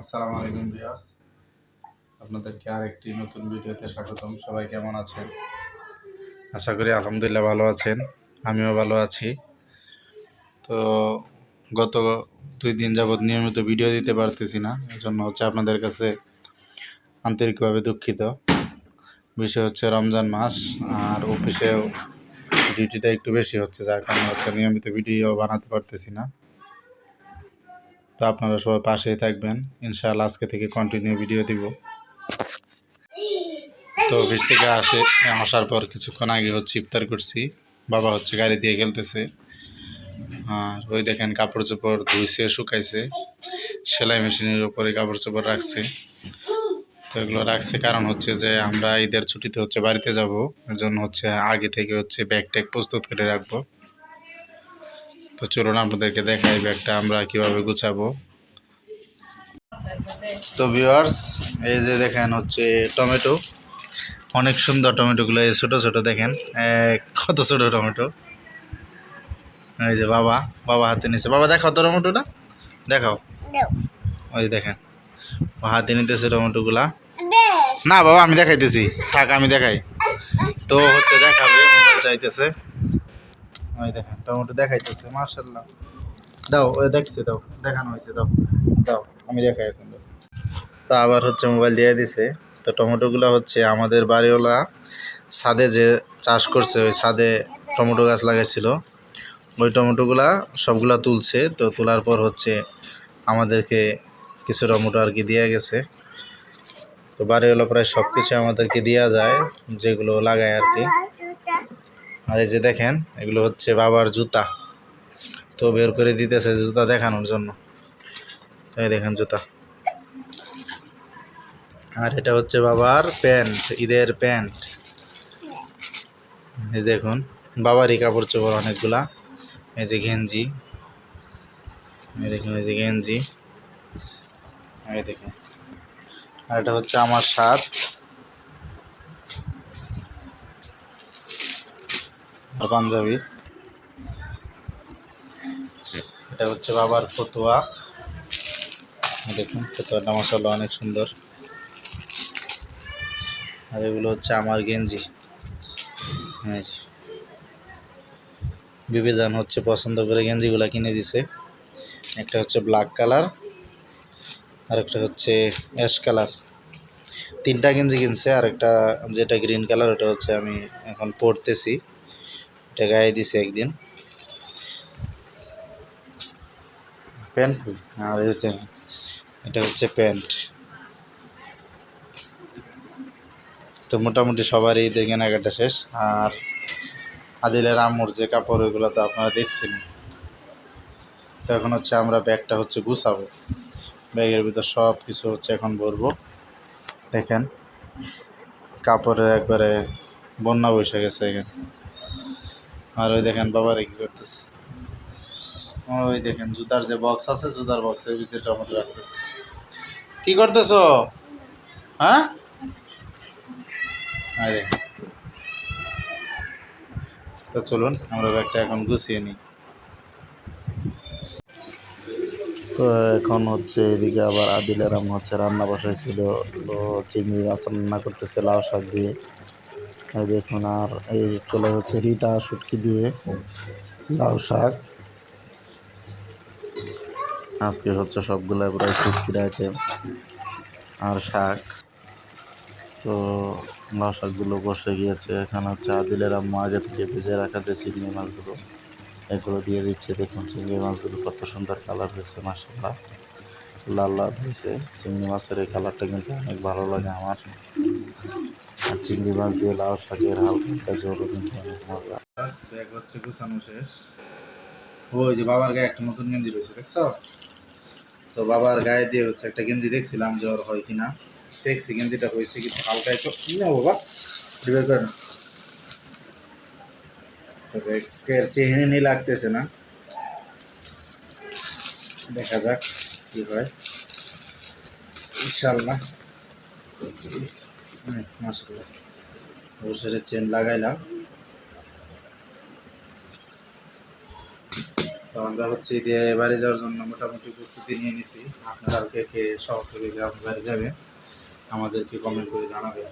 আসসালামু আলাইকুম বিয়াস আপনাদেরকে আরেকটি নতুন ভিডিওতে স্বাগতম। সবাই কেমন আছেন? আশা করি আলহামদুলিল্লাহ ভালো আছেন। আমিও ভালো আছি। তো গত দুই দিন যাবৎ নিয়মিত ভিডিও দিতে পারতেছি না। এজন্য হচ্ছে আপনাদের কাছে আন্তরিকভাবে দুঃখিত। বিষয় হচ্ছে রমজান মাস, আর অফিসেও ডিউটিটা একটু বেশি হচ্ছে, যার কারণে হচ্ছে নিয়মিত ভিডিও বানাতে পারতেছি না। তো আপনারা সবাই পাশেই থাকবেন। ইনশাআল্লাহ আজকে থেকে কন্টিনিউ ভিডিও দিব। তো অফিস থেকে আসে, আসার পর কিছুক্ষণ আগে হচ্ছে ইফতার করছি। বাবা হচ্ছে গাড়ি দিয়ে খেলতেছে আর ওই দেখেন কাপড় চোপড় ধুইছে, শুকাইছে। সেলাই মেশিনের উপরে কাপড় চোপড় রাখছে। তো এগুলো রাখছে কারণ হচ্ছে যে আমরা ঈদের ছুটিতে হচ্ছে বাড়িতে যাব। এর জন্য হচ্ছে আগে থেকে হচ্ছে ব্যাগ ট্যাগ প্রস্তুত করে রাখব। তো চলুন আপনাদেরকে দেখাই ব্যাগটা আমরা কীভাবে গুছাবো। তো ভিউয়ার্স এই যে দেখেন হচ্ছে টমেটো। অনেক সুন্দর টমেটোগুলো এই ছোটো ছোটো দেখেন কত ছোটো টমেটো। এই যে বাবা বাবা হাতে নিছে। বাবা দেখাও তো টমেটোটা। দেখাও। ওই দেখেন হাতে নিতেছে টমেটোগুলা। না বাবা আমি দেখাইতেছি। থাক আমি দেখাই। তো হচ্ছে দেখাবে মোবাইল চাইতেছে। ওই দেখেন, টমেটো দেখাইতেছে মার্শাল্লাহ দাও, ওই দেখছে, দাও, দেখানো হয়েছে, দাও দাও, আমি দেখাই এখন। তো আবার হচ্ছে মোবাইল দিয়ে দিছে। তো টমেটোগুলো হচ্ছে আমাদের বাড়িওয়ালা ছাদে যে চাষ করছে, ওই ছাদে টমেটো গাছ লাগাইছিল, ওই টমেটোগুলা সবগুলা তুলছে। তো তোলার পর হচ্ছে আমাদেরকে কিছু টমেটো আর কি দিয়ে গেছে। তো বাড়িওয়ালা প্রায় সব কিছু আমাদেরকে দেওয়া যায়, যেগুলো লাগায় আর কি। আর এই যে দেখেন, এগুলো হচ্ছে বাবার জুতা। তো বের করে দিতেছে জুতা দেখানোর জন্য। তাই দেখেন জুতা। আর এটা হচ্ছে বাবার প্যান্ট, ঈদের প্যান্ট। এই দেখুন, বাবারই কাপড় চোপড় অনেকগুলা। এই যে গেঞ্জি। এই দেখুন, এই যে গেঞ্জি। এই দেখুন। আর এটা হচ্ছে আমার শার্ট। আর পাঞ্জাবি। এটা হচ্ছে বাবার ফতুয়া। দেখুন, ফতুয়াটা মশালা অনেক সুন্দর। আর এগুলো হচ্ছে আমার গেঞ্জি। বিবেজান হচ্ছে পছন্দ করে গেঞ্জিগুলো কিনে দিছে। একটা হচ্ছে ব্ল্যাক কালার আর একটা হচ্ছে অ্যাশ কালার। তিনটা গেঞ্জি কিনছে আর একটা যেটা গ্রিন কালার, ওটা হচ্ছে আমি এখন পরতেছি। গায়ে দিছে একদিন। প্যান্ট আর এটা হচ্ছে প্যান্ট তো মোটামুটি সবারই ঈদের কেনাকাটা শেষ। আর আদিলের আম্মুর যে কাপড়, ওইগুলো তো আপনারা দেখছেন। তো এখন হচ্ছে আমরা ব্যাগটা হচ্ছে গুছাবো। ব্যাগের ভিতর সব কিছু হচ্ছে এখন ভরবো। দেখেন, কাপড়ের একবারে বন্যা বসে গেছে এখানে। আর ওই দেখেন বাবারে কি করতেছে। ওই দেখেন জুতার যে বক্স আছে, জুতার বক্সের ভিতরে টমেটো রাখতেছে। কি করতেছো? হ্যাঁ? দেখেন। তো চলুন, আমরা ব্যাগটা এখন গুছিয়ে নিই। তো এখন হচ্ছে এদিকে আবার আদিল আরাম হচ্ছে রান্না বসাইছিল। তো চিংড়ি মাছ রান্না করতেছে, লাউ শাক দিয়ে। দেখুন, আর এই চলে হচ্ছে রিটা শুটকি দিয়ে লাউ শাক। আজকে হচ্ছে সবগুলো প্রায় শুটকির আইটেম আর শাক। তো লাউ শাকগুলো বসে গিয়েছে। এখানে হচ্ছে আদিলের আম্মু আগে থেকে ভেজে রাখা যে চিংড়ি মাছগুলো, এগুলো দিয়ে দিচ্ছে। দেখুন, চিংড়ি মাছগুলো কত সুন্দর কালার হয়েছে মাসাল্লাহ লাল লাল হয়েছে। চিংড়ি মাছের এই কালারটা কিন্তু অনেক ভালো লাগে আমার। আর চিংড়ি মাছ দিয়ে লাউ শাকের হালকা একটা কিন্তু অনেক মজা। ব্যাগ হচ্ছে গুছানো শেষ। ওই যে বাবার গায়ে একটা নতুন গেঞ্জি রয়েছে, দেখছ? তো বাবার গায়ে দিয়ে হচ্ছে একটা গেঞ্জি দেখছিলাম জ্বর হয় কিনা। দেখছি গেঞ্জিটা হয়েছে কিন্তু হালকা একটু। না বাবা বের করে না। তবে এর চেহানি লাগতেছে না। দেখা যাক কি হয়। ইনশাল্লাহ অবসরের চেন লাগাইলাম। তো আমরা হচ্ছে ঈদে বাড়ি যাওয়ার জন্য মোটামুটি প্রস্তুতি নিয়ে নিছি। আপনারা কে কে থেকে গ্রামের বাড়ি যাবে আমাদেরকে কমেন্ট করে জানাবেন।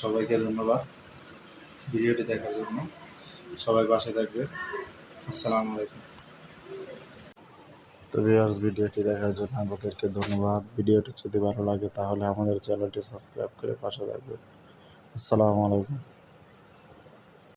সবাইকে ধন্যবাদ ভিডিওটি দেখার জন্য। সবাই পাশে থাকবে আসসালামু আলাইকুম। তো ভিউয়ার্স ভিডিওটি দেখার জন্য আমাদেরকে ধন্যবাদ। ভিডিওটি যদি ভালো লাগে তাহলে আমাদের চ্যানেলটি সাবস্ক্রাইব করে পাশে থাকবেন। আসসালামু আলাইকুম।